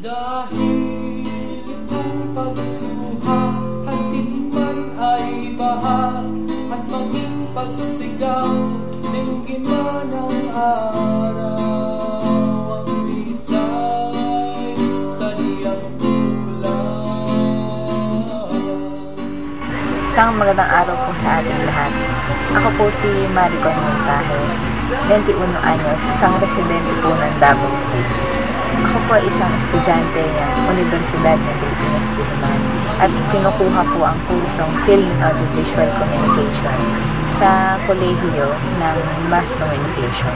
Dahil kung hatid man ay baha, pagsigaw ng gina ng araw. Ang risay sa niyang Isang magandang araw po sa ating lahat. Ako po si Maricon Montajes, 21 anyos, isang residente po ng Davao City. Ako po ay isang estudyante ng Universidad ng Pilipinas Diliman at kinukuha po ang kursong Film Audio Visual Communication sa kolehiyo ng Mass Communication.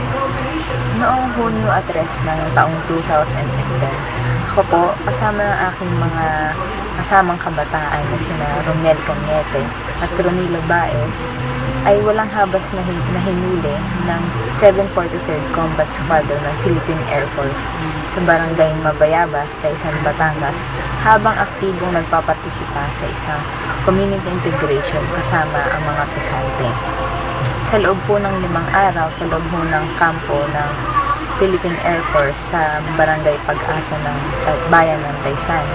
Noong Hunyo at Res ng taong 2010, ako po kasama ng aking mga kasamang kabataan na sina Romel Cañete at Ronilo Baez ay walang habas na, hin- na hinuli ng 743rd Combat Squadron ng Philippine Air Force sa barangay Mabayabas, Taysan, Batangas habang aktibong nagpapartisipa sa isang community integration kasama ang mga pasante. Sa loob po ng limang araw, sa loob po ng kampo ng Philippine Air Force sa barangay Pag-asa ng bayan ng Taysan,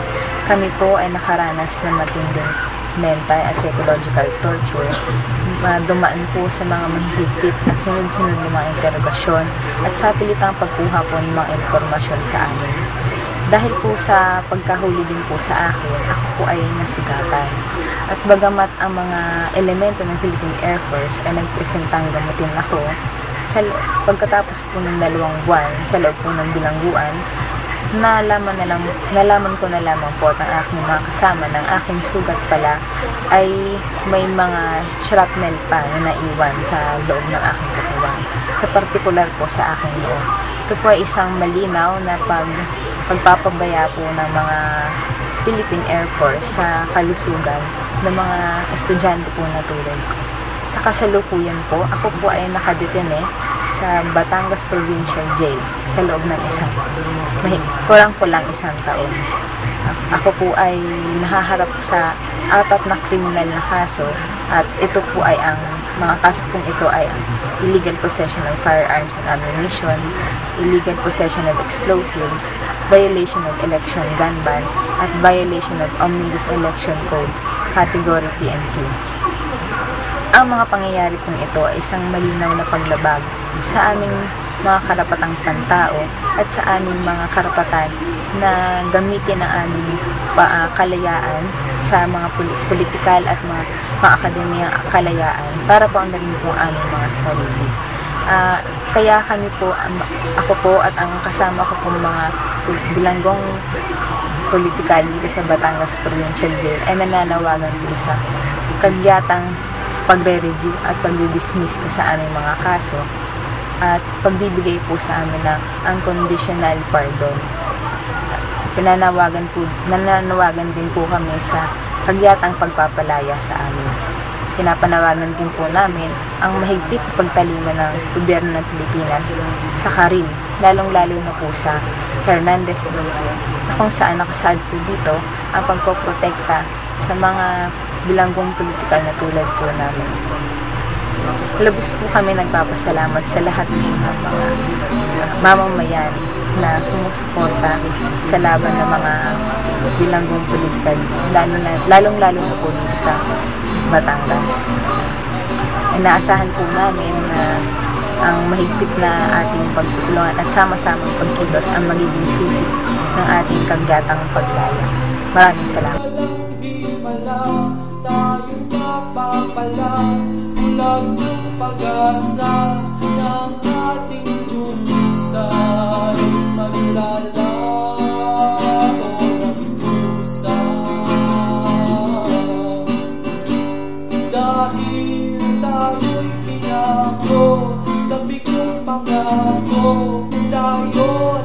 kami po ay nakaranas ng matinding mental at psychological torture. Uh, dumaan po sa mga mahihigpit at sunod-sunod na mga interogasyon at sa pilitang pagkuha po ng mga informasyon sa amin. Dahil po sa pagkahuli din po sa akin, ako po ay nasugatan. At bagamat ang mga elemento ng Philippine Air Force ay nagpresentang gamutin ako, sa, pagkatapos po ng dalawang buwan, sa loob po ng bilangguan, nalaman na lang, nalaman ko na lamang po at ang aking mga kasama ng aking sugat pala ay may mga shrapnel pa na naiwan sa loob ng aking katawan. Sa partikular po sa aking loob. Ito po ay isang malinaw na pag, pagpapabaya po ng mga Philippine Air Force sa kalusugan ng mga estudyante po na tulad ko. Sa kasalukuyan po, ako po ay nakadetene sa Batangas Provincial Jail sa loob ng isang kurang-kulang isang taon. Ako po ay nahaharap sa apat na kriminal na kaso at ito po ay ang mga kaso pong ito ay illegal possession of firearms and ammunition, illegal possession of explosives, violation of election gun ban, at violation of Omnibus Election Code, Category P and Q. Ang mga pangyayari pong ito ay isang malinaw na paglabag sa aming mga karapatang pantao at sa aming mga karapatan na gamitin ang aming pa, uh, kalayaan sa mga poli- politikal at mga, mga akademiyang kalayaan para po ang aming mga sarili. Uh, kaya kami po, ako po at ang kasama ko pong mga bilanggong politikal dito sa Batangas Provincial Jail ay nananawagan po sa kagyatang pagre-review at pagdi-dismiss po sa aming mga kaso at pagbibigay po sa amin ng unconditional pardon. Pinanawagan po, nananawagan din po kami sa kagyatang pagpapalaya sa amin. Pinapanawagan din po namin ang mahigpit pagtalima ng gobyerno ng Pilipinas sa Karim, lalong-lalo na po sa Hernandez Duque, na kung saan nakasaad po dito ang pagpoprotekta sa mga bilanggong politikal na tulad po namin. Labos po kami nagpapasalamat sa lahat ng mga mamamayan na sumusuporta sa laban ng mga bilanggong politikal, lalo na, lalong-lalo na po dito sa Batangas. Inaasahan po namin na ang mahigpit na ating pagtutulungan at sama-samang pagkilos ang magiging susi ng ating kagyatang paglaya. Maraming salamat. himala Tayong mapapala Bulag ng pag-asa Ng ating lumisay Maglalaho ng pusa Dahil tayo'y pinako Sa bigong pangako Tayo